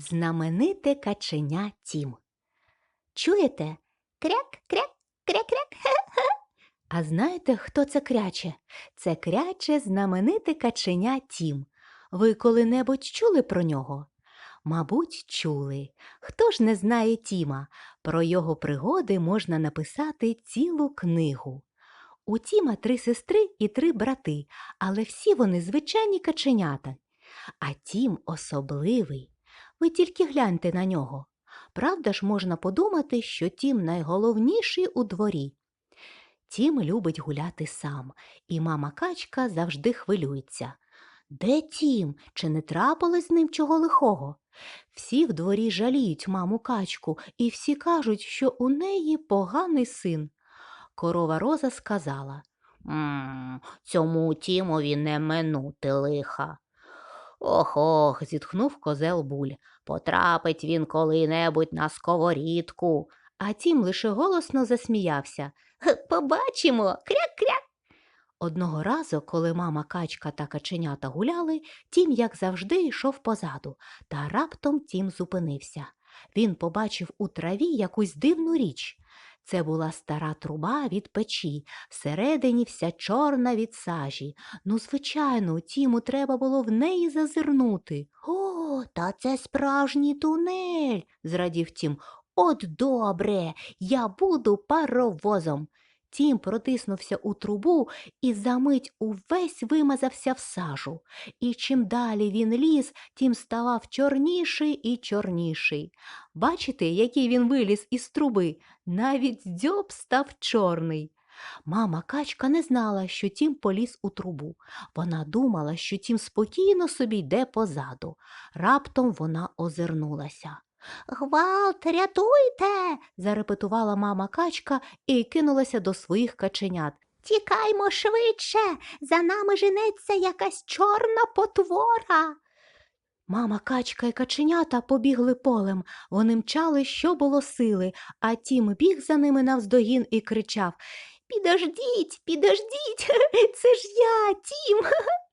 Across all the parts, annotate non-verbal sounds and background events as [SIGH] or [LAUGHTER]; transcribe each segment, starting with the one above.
Знамените каченя Тім. Чуєте? Кряк, кряк, кряк, кряк. [LAUGHS] А знаєте, хто це кряче? Це кряче знамените каченя Тім. Ви коли-небудь чули про нього? Мабуть, чули. Хто ж не знає Тіма? Про його пригоди можна написати цілу книгу. У Тіма три сестри і три брати, але всі вони звичайні каченята. А Тім особливий. Ви тільки гляньте на нього. Правда ж, можна подумати, що Тім найголовніший у дворі. Тім любить гуляти сам, і мама качка завжди хвилюється. Де Тім? Чи не трапилось з ним чого лихого? Всі в дворі жаліють маму качку, і всі кажуть, що у неї поганий син. Корова Роза сказала «М, цьому Тімові не минути лиха. Ох ох, зітхнув козел буль. Потрапить він коли-небудь на сковорідку. А Тім лише голосно засміявся. Побачимо, кряк-кряк. Одного разу, коли мама качка та каченята гуляли, Тім, як завжди, йшов позаду, та раптом Тім зупинився. Він побачив у траві якусь дивну річ. Це була стара труба від печі, всередині вся чорна від сажі. Ну, звичайно, Тіму треба було в неї зазирнути. О, та це справжній тунель, зрадів Тім. От добре, я буду паровозом. Тім протиснувся у трубу і за мить увесь вимазався в сажу. І чим далі він ліз, тим ставав чорніший і чорніший. Бачите, який він виліз із труби? Навіть дзьоб став чорний. Мама качка не знала, що Тім поліз у трубу. Вона думала, що Тім спокійно собі йде позаду. Раптом вона озирнулася. Гвалт, рятуйте. зарепетувала мама качка і кинулася до своїх каченят. Тікаймо швидше, за нами женеться якась чорна потвора. Мама качка і каченята побігли полем. Вони мчали, що було сили, а тім біг за ними навздогін і кричав Підождіть, підождіть, це [LAUGHS] ж я, тім. [LAUGHS]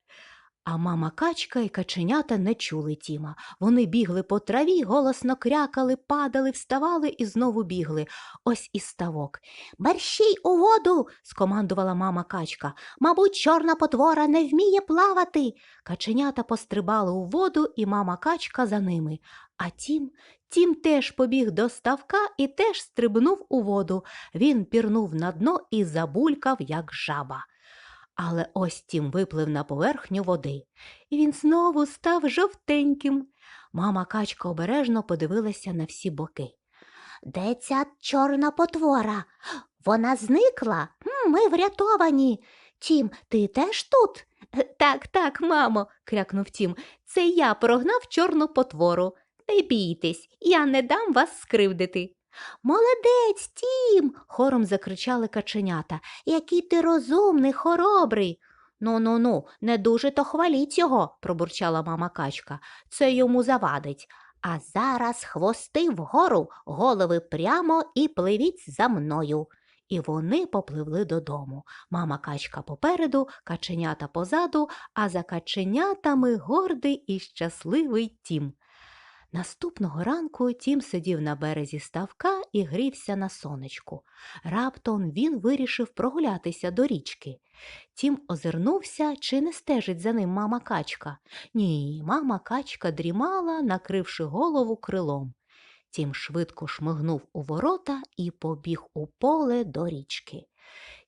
А мама качка і каченята не чули Тіма. Вони бігли по траві, голосно крякали, падали, вставали і знову бігли. Ось і ставок. Мерщій у воду, скомандувала мама качка. Мабуть, чорна потвора не вміє плавати. Каченята пострибали у воду, і мама качка за ними. А тім, тім теж побіг до ставка і теж стрибнув у воду. Він пірнув на дно і забулькав, як жаба. Але ось тім виплив на поверхню води, і він знову став жовтеньким. Мама качка обережно подивилася на всі боки. Де ця чорна потвора? Вона зникла? Ми врятовані. Тім, ти теж тут? Так, так, мамо, крякнув Тім. Це я прогнав чорну потвору. Не бійтесь, я не дам вас скривдити. Молодець, Тім. хором закричали каченята. Який ти розумний, хоробрий. Ну ну ну, не дуже то хваліть його, пробурчала мама качка. Це йому завадить. А зараз хвости вгору, голови прямо і пливіть за мною. І вони попливли додому. Мама качка попереду, каченята позаду, а за каченятами гордий і щасливий тім. Наступного ранку Тім сидів на березі ставка і грівся на сонечку. Раптом він вирішив прогулятися до річки. Тім озирнувся, чи не стежить за ним мама качка. Ні, мама качка дрімала, накривши голову крилом. Тім швидко шмигнув у ворота і побіг у поле до річки.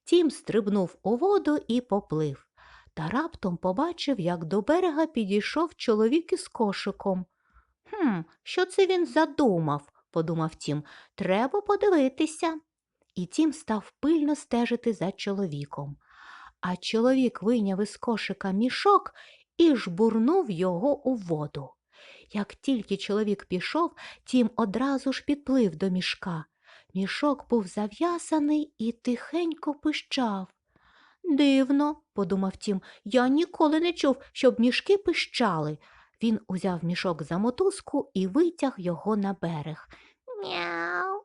Тім стрибнув у воду і поплив. Та раптом побачив, як до берега підійшов чоловік із кошиком. Хм, що це він задумав, подумав Тім. Треба подивитися. І Тім став пильно стежити за чоловіком. А чоловік вийняв із кошика мішок і жбурнув його у воду. Як тільки чоловік пішов, Тім одразу ж підплив до мішка. Мішок був зав'язаний і тихенько пищав. Дивно, подумав Тім, я ніколи не чув, щоб мішки пищали. Він узяв мішок за мотузку і витяг його на берег. Мяу.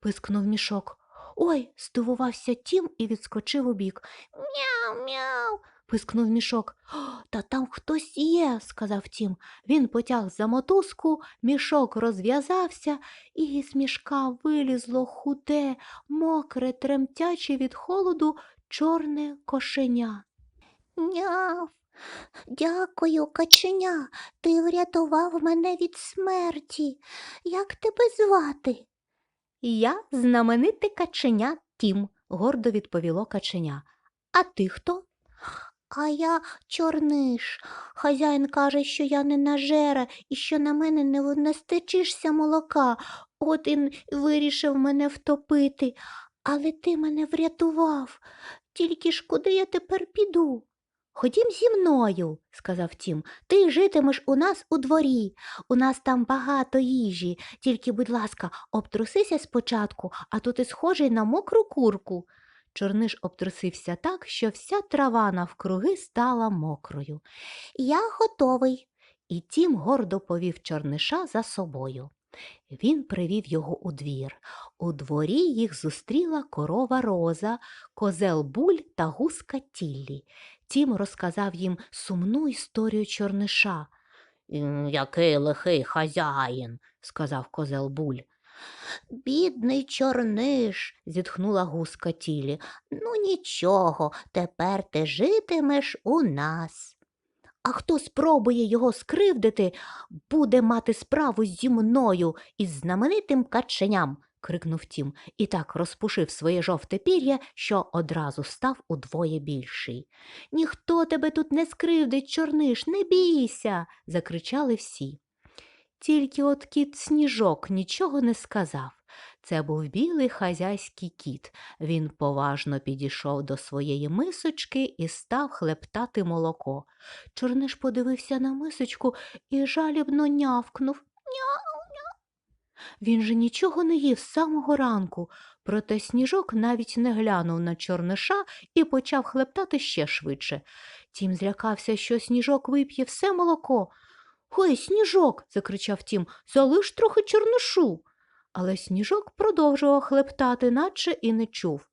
пискнув мішок. Ой, здивувався Тім і відскочив убік. Мяу, мяу. пискнув мішок. Та там хтось є, сказав Тім. Він потяг за мотузку, мішок розв'язався, і з мішка вилізло худе, мокре, тремтяче від холоду чорне кошеня. Няв. Дякую, каченя. Ти врятував мене від смерті. Як тебе звати? Я знамените каченя Тім, гордо відповіло каченя. А ти хто? А я чорниш. Хазяїн каже, що я не нажера і що на мене не настечишся молока. От він вирішив мене втопити. Але ти мене врятував. Тільки ж куди я тепер піду? Ходім зі мною, сказав Тім. Ти житимеш у нас у дворі. У нас там багато їжі. Тільки, будь ласка, обтрусися спочатку, а то ти схожий на мокру курку. Чорниш обтрусився так, що вся трава навкруги стала мокрою. Я готовий. І Тім гордо повів чорниша за собою. Він привів його у двір. У дворі їх зустріла корова Роза, козел Буль та гуска Тіллі. Тім розказав їм сумну історію чорниша. Який лихий хазяїн, сказав козел Буль. Бідний чорниш, зітхнула гуска Тілі. ну нічого, тепер ти житимеш у нас. А хто спробує його скривдити, буде мати справу зі мною із знаменитим каченям, крикнув Тім і так розпушив своє жовте пір'я, що одразу став удвоє більший. Ніхто тебе тут не скривдить, чорниш, не бійся. закричали всі. Тільки от кіт сніжок нічого не сказав. Це був білий хазяйський кіт. Він поважно підійшов до своєї мисочки і став хлептати молоко. Чорниш подивився на мисочку і жалібно нявкнув. Він же нічого не їв з самого ранку, проте сніжок навіть не глянув на чорниша і почав хлептати ще швидше. Тім злякався, що сніжок вип'є все молоко. Гей, сніжок. закричав Тім, залиш трохи чорнишу. Але сніжок продовжував хлептати, наче і не чув.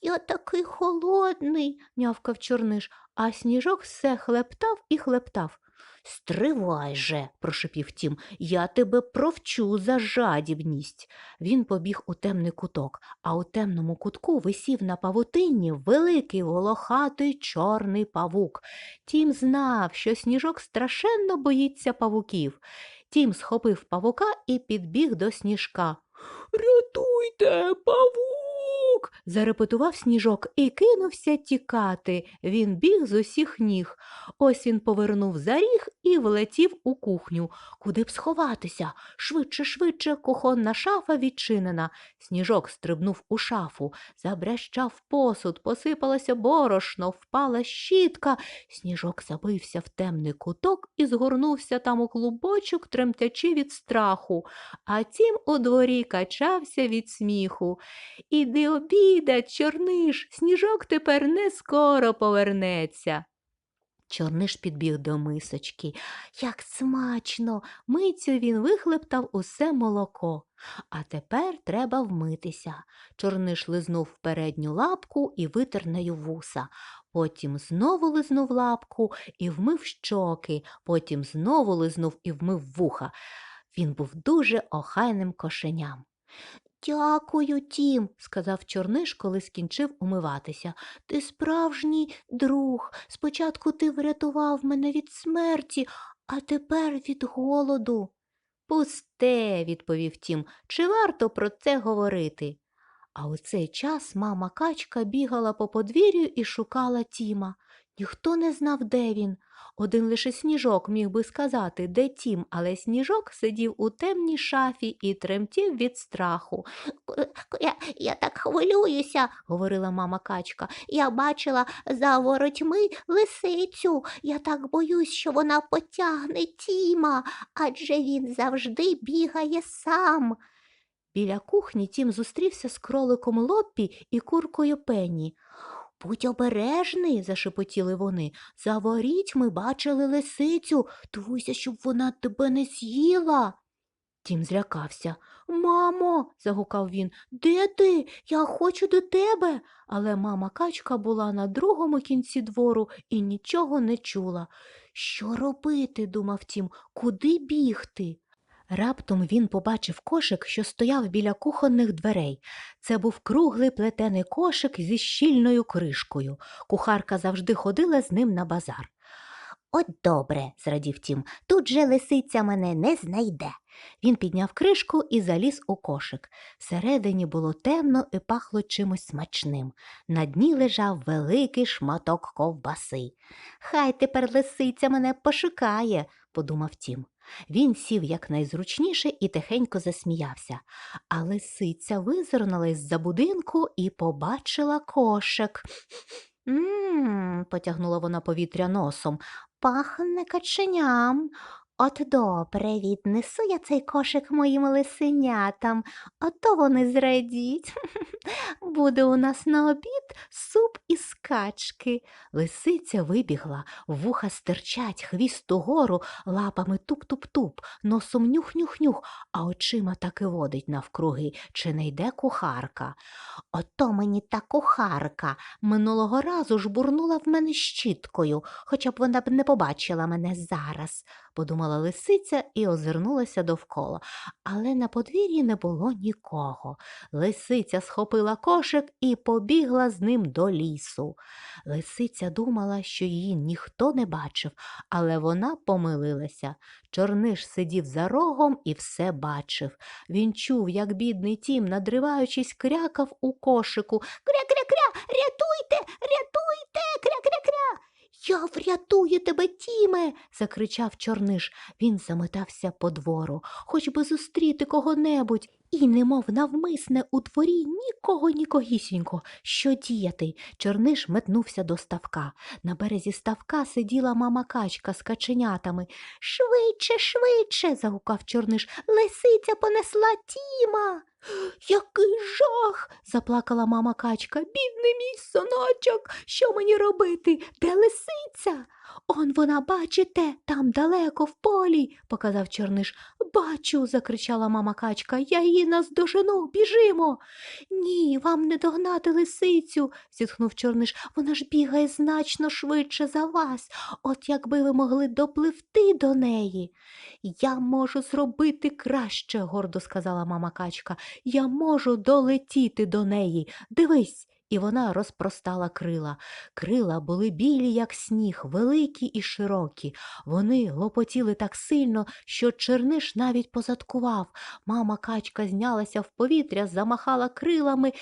Я такий холодний. нявкав чорниш, а сніжок все хлептав і хлептав. Стривай же, прошепів Тім, я тебе провчу за жадібність. Він побіг у темний куток, а у темному кутку висів на павутинні великий волохатий чорний павук. Тім знав, що сніжок страшенно боїться павуків. Тім схопив павука і підбіг до сніжка. Рятуйте, павук. Зарепетував сніжок і кинувся тікати. Він біг з усіх ніг. Ось він повернув за ріг і влетів у кухню. Куди б сховатися? Швидше, швидше, кухонна шафа відчинена. Сніжок стрибнув у шафу, забрящав посуд, посипалося борошно, впала щітка. Сніжок забився в темний куток і згорнувся там у клубочок, тремтячи від страху. А тім у дворі качався від сміху. Іди обідать, чорниш, сніжок тепер не скоро повернеться. Чорниш підбіг до мисочки. Як смачно! Мицю він вихлептав усе молоко. А тепер треба вмитися. Чорниш лизнув передню лапку і витер нею вуса. Потім знову лизнув лапку і вмив щоки, потім знову лизнув і вмив вуха. Він був дуже охайним кошеням. Дякую, Тім. сказав Чорниш, коли скінчив умиватися. Ти справжній друг. Спочатку ти врятував мене від смерті, а тепер від голоду. Пусте, відповів Тім, чи варто про це говорити? А у цей час мама качка бігала по подвір'ю і шукала Тіма. Ніхто не знав, де він. Один лише сніжок міг би сказати, де Тім, але сніжок сидів у темній шафі і тремтів від страху. Я, я так хвилююся, говорила мама качка. Я бачила за воротьми лисицю. Я так боюсь, що вона потягне Тіма, адже він завжди бігає сам. Біля кухні Тім зустрівся з кроликом Лоппі і куркою Пенні. Будь обережний, зашепотіли вони. За ворітьми бачили лисицю. Твуйся, щоб вона тебе не з'їла. Тім злякався. Мамо, загукав він, де ти? Я хочу до тебе. Але мама качка була на другому кінці двору і нічого не чула. Що робити? думав Тім, куди бігти? Раптом він побачив кошик, що стояв біля кухонних дверей. Це був круглий плетений кошик зі щільною кришкою. Кухарка завжди ходила з ним на базар. От добре, зрадів Тім, тут же лисиця мене не знайде. Він підняв кришку і заліз у кошик. Всередині було темно і пахло чимось смачним. На дні лежав великий шматок ковбаси. Хай тепер лисиця мене пошукає, подумав Тім. Він сів якнайзручніше і тихенько засміявся. А лисиця визирнула із-за будинку і побачила кошик. Мм, потягнула вона повітря носом. Пахне каченям. От добре, віднесу я цей кошик моїм лисенятам, а то вони зрадіть. [LAUGHS] Буде у нас на обід суп із качки. Лисиця вибігла, вуха стирчать, хвіст угору, лапами туп-туп-туп, носом нюх-нюх-нюх, а очима таки водить навкруги, чи не йде кухарка. Ото мені та кухарка. Минулого разу ж бурнула в мене щіткою, хоча б вона б не побачила мене зараз, подумала лисиця і озирнулася довкола. Але на подвір'ї не було нікого. Лисиця схопила кошик і побігла з ним до лісу. Лисиця думала, що її ніхто не бачив, але вона помилилася. Чорниш сидів за рогом і все бачив. Він чув, як бідний тім, надриваючись, крякав у кошику. Кря-кря-кря, рятуйте, рятуйте, кря-кря-кря. Я врятую тебе, Тіме. закричав Чорниш. Він заметався по двору, хоч би зустріти кого-небудь. І, немов навмисне, у дворі нікого нікогісінько. Що діяти? Чорниш метнувся до ставка. На березі ставка сиділа мама качка з каченятами. Швидше, швидше. загукав Чорниш. Лисиця понесла Тіма. [GASPS] Який жах. заплакала мама качка. Бідний мій соночок. Що мені робити? Де лисиця? Он вона, бачите, там далеко в полі, показав Чорниш. Бачу, закричала мама качка. Я її наздожену, біжимо. Ні, вам не догнати лисицю, зітхнув Чорниш. Вона ж бігає значно швидше за вас. От якби ви могли допливти до неї. Я можу зробити краще, гордо сказала мама качка. Я можу долетіти до неї. Дивись. І вона розпростала крила. Крила були білі, як сніг, великі і широкі. Вони лопотіли так сильно, що черниш навіть позадкував. Мама качка знялася в повітря, замахала крилами,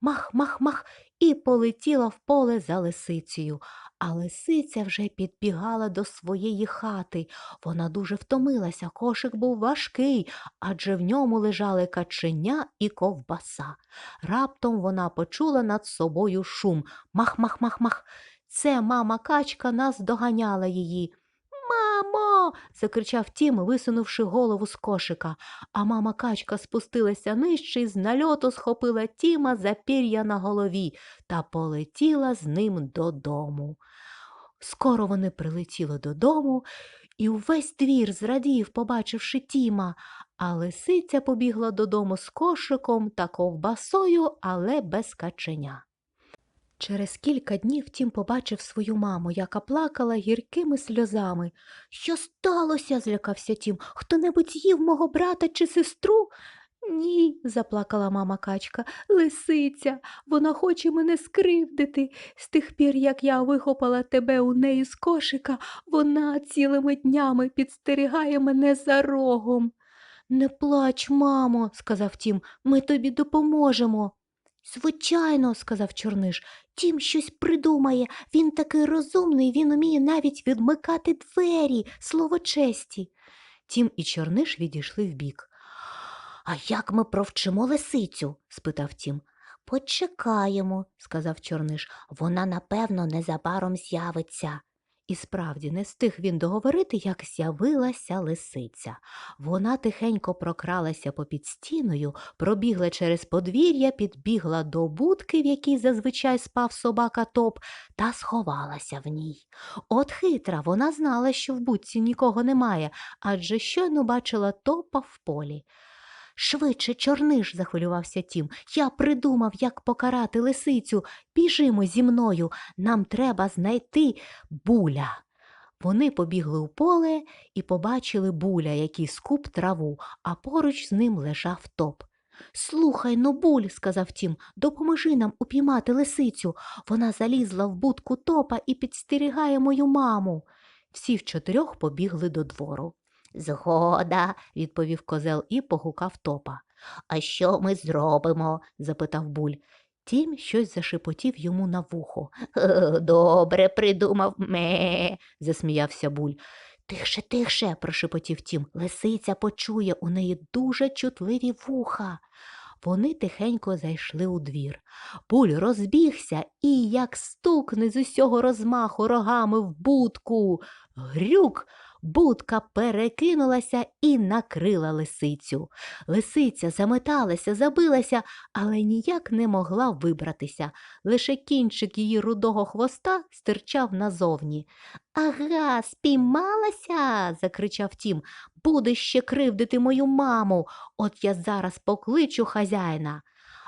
мах-мах-мах, і полетіла в поле за лисицею. А лисиця вже підбігала до своєї хати. Вона дуже втомилася, кошик був важкий, адже в ньому лежали каченя і ковбаса. Раптом вона почула над собою шум. Мах-мах-мах-мах. Це мама качка нас доганяла її. Мамо. закричав Тім, висунувши голову з кошика. А мама качка спустилася нижче і з нальоту схопила Тіма за пір'я на голові та полетіла з ним додому. Скоро вони прилетіли додому, і увесь двір зрадів, побачивши Тіма, а лисиця побігла додому з кошиком та ковбасою, але без каченя. Через кілька днів Тім побачив свою маму, яка плакала гіркими сльозами. Що сталося? злякався Тім. Хто-небудь їв мого брата чи сестру? Ні, заплакала мама качка, лисиця, вона хоче мене скривдити. З тих пір, як я вихопала тебе у неї з кошика, вона цілими днями підстерігає мене за рогом. Не плач, мамо, сказав Тім, ми тобі допоможемо. Звичайно, сказав Чорниш, Тім щось придумає. Він такий розумний, він уміє навіть відмикати двері, слово честі. Тім і Чорниш відійшли вбік. А як ми провчимо лисицю? спитав Тім. Почекаємо, сказав Чорниш. Вона, напевно, незабаром з'явиться. І справді не встиг він договорити, як з'явилася лисиця. Вона тихенько прокралася попід стіною, пробігла через подвір'я, підбігла до будки, в якій зазвичай спав собака топ, та сховалася в ній. От хитра, вона знала, що в будці нікого немає, адже щойно бачила топа в полі. Швидше, чорниш, захвилювався тім. Я придумав, як покарати лисицю. Біжимо зі мною. Нам треба знайти буля. Вони побігли у поле і побачили буля, який скуп траву, а поруч з ним лежав топ. Слухай, ну, буль, сказав тім, допоможи нам упіймати лисицю. Вона залізла в будку топа і підстерігає мою маму. Всі в чотирьох побігли до двору. Згода, відповів козел і погукав топа. а що ми зробимо? запитав буль. Тім щось зашепотів йому на вухо. «Е, Добре придумав ме. засміявся буль. Тихше, тихше, прошепотів тім. Лисиця почує, у неї дуже чутливі вуха. Вони тихенько зайшли у двір. Буль розбігся і, як стукне з усього розмаху рогами в будку. Грюк! Будка перекинулася і накрила лисицю. Лисиця заметалася, забилася, але ніяк не могла вибратися. Лише кінчик її рудого хвоста стирчав назовні. Ага, спіймалася. закричав тім. Будеш ще кривдити мою маму. От я зараз покличу хазяїна.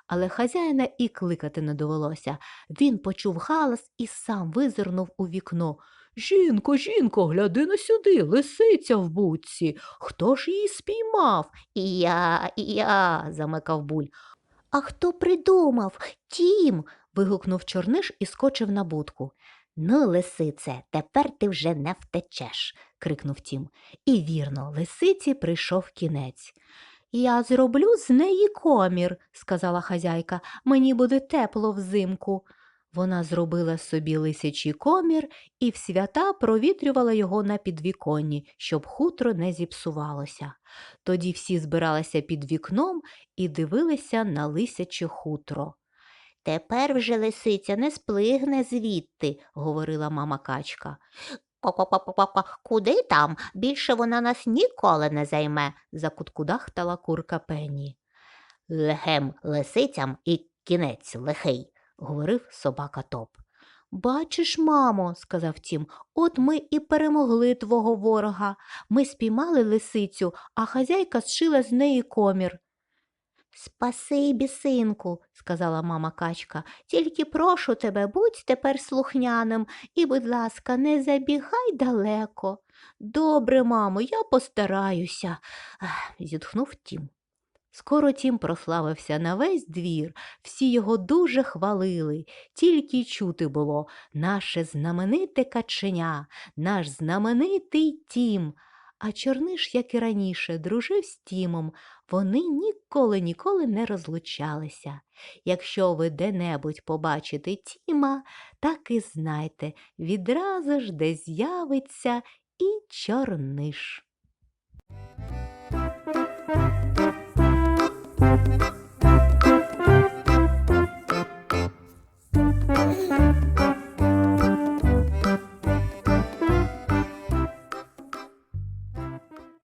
Але хазяїна і кликати не довелося. Він почув галас і сам визирнув у вікно. Жінко, жінко, гляди на сюди, лисиця в будці. Хто ж її спіймав? Я, я. замикав буль. А хто придумав? Тім. вигукнув чорниш і скочив на будку. Ну, лисице, тепер ти вже не втечеш. крикнув тім. І вірно, лисиці прийшов кінець. Я зроблю з неї комір, сказала хазяйка. Мені буде тепло взимку. Вона зробила собі лисячий комір і в свята провітрювала його на підвіконні, щоб хутро не зіпсувалося. Тоді всі збиралися під вікном і дивилися на лисяче хутро. Тепер вже лисиця не сплигне звідти, говорила мама качка. Ко-ко-ко-ко-ко, Куди там? Більше вона нас ніколи не займе. закуткудахтала курка Пенні. Легем лисицям і кінець лихий. Говорив собака Топ. Бачиш, мамо, сказав тім, от ми і перемогли твого ворога. Ми спіймали лисицю, а хазяйка зшила з неї комір. Спасибі, синку, сказала мама качка. Тільки прошу тебе, будь тепер слухняним і, будь ласка, не забігай далеко. Добре, мамо, я постараюся, зітхнув тім. Скоро тім прославився на весь двір, всі його дуже хвалили, тільки й чути було наше знамените каченя, наш знаменитий тім. А Чорниш, як і раніше, дружив з Тімом, вони ніколи ніколи не розлучалися. Якщо ви де-небудь побачите Тіма, так і знайте, відразу ж де з'явиться і Чорниш.